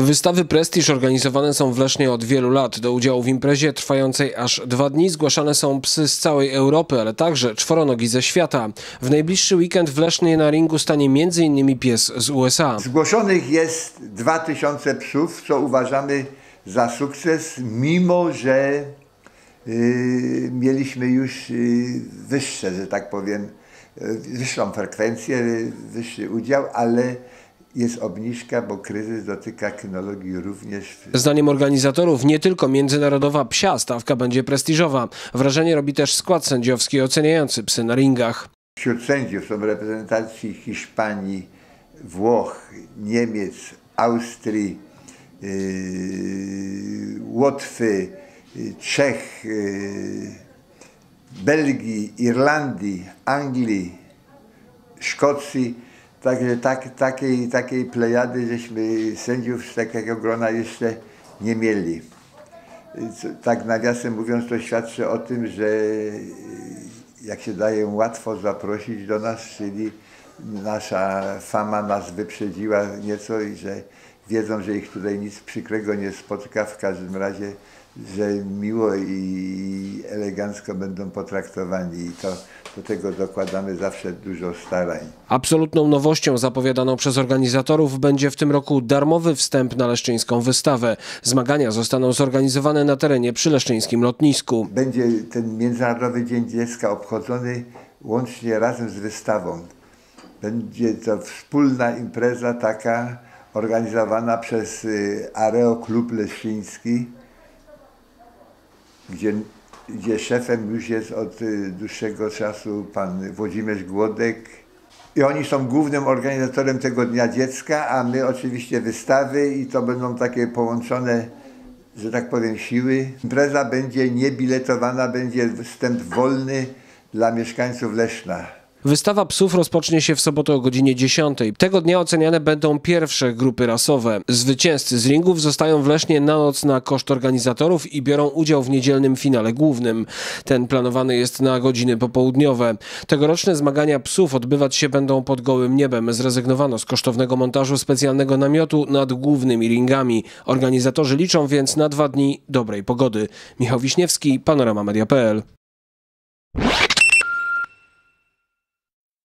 Wystawy Prestiż organizowane są w Lesznie od wielu lat. Do udziału w imprezie trwającej aż dwa dni zgłaszane są psy z całej Europy, ale także czworonogi ze świata. W najbliższy weekend w Lesznie na ringu stanie m.in. pies z USA. Zgłoszonych jest 2000 psów, co uważamy za sukces, mimo że y, mieliśmy już y, wyższe, że tak powiem, y, wyższą frekwencję, wyższy udział, ale jest obniżka, bo kryzys dotyka kynologii również. Zdaniem organizatorów nie tylko międzynarodowa psia stawka będzie prestiżowa. Wrażenie robi też skład sędziowski oceniający psy na ringach. Wśród sędziów są reprezentacji Hiszpanii, Włoch, Niemiec, Austrii, yy, Łotwy, yy, Czech, yy, Belgii, Irlandii, Anglii, Szkocji. Także tak, takiej, takiej plejady żeśmy sędziów z takiego grona jeszcze nie mieli. Tak nawiasem mówiąc, to świadczy o tym, że jak się daje łatwo zaprosić do nas, czyli nasza fama nas wyprzedziła nieco i że wiedzą, że ich tutaj nic przykrego nie spotka, w każdym razie, że miło i elegancko będą potraktowani i to do tego dokładamy zawsze dużo starań. Absolutną nowością zapowiadaną przez organizatorów będzie w tym roku darmowy wstęp na leszczyńską wystawę. Zmagania zostaną zorganizowane na terenie przy leszczyńskim lotnisku. Będzie ten Międzynarodowy Dzień Dziecka obchodzony łącznie razem z wystawą. Będzie to wspólna impreza taka organizowana przez y, Areo Klub Leszczyński, gdzie, gdzie szefem już jest od y, dłuższego czasu pan Włodzimierz Głodek. I oni są głównym organizatorem tego Dnia Dziecka, a my oczywiście wystawy i to będą takie połączone, że tak powiem, siły. Impreza będzie niebiletowana, będzie wstęp wolny dla mieszkańców Leszna. Wystawa psów rozpocznie się w sobotę o godzinie 10. Tego dnia oceniane będą pierwsze grupy rasowe. Zwycięzcy z ringów zostają w Lesznie na noc na koszt organizatorów i biorą udział w niedzielnym finale głównym. Ten planowany jest na godziny popołudniowe. Tegoroczne zmagania psów odbywać się będą pod gołym niebem. Zrezygnowano z kosztownego montażu specjalnego namiotu nad głównymi ringami. Organizatorzy liczą więc na dwa dni dobrej pogody. Michał Wiśniewski, Panorama Media.pl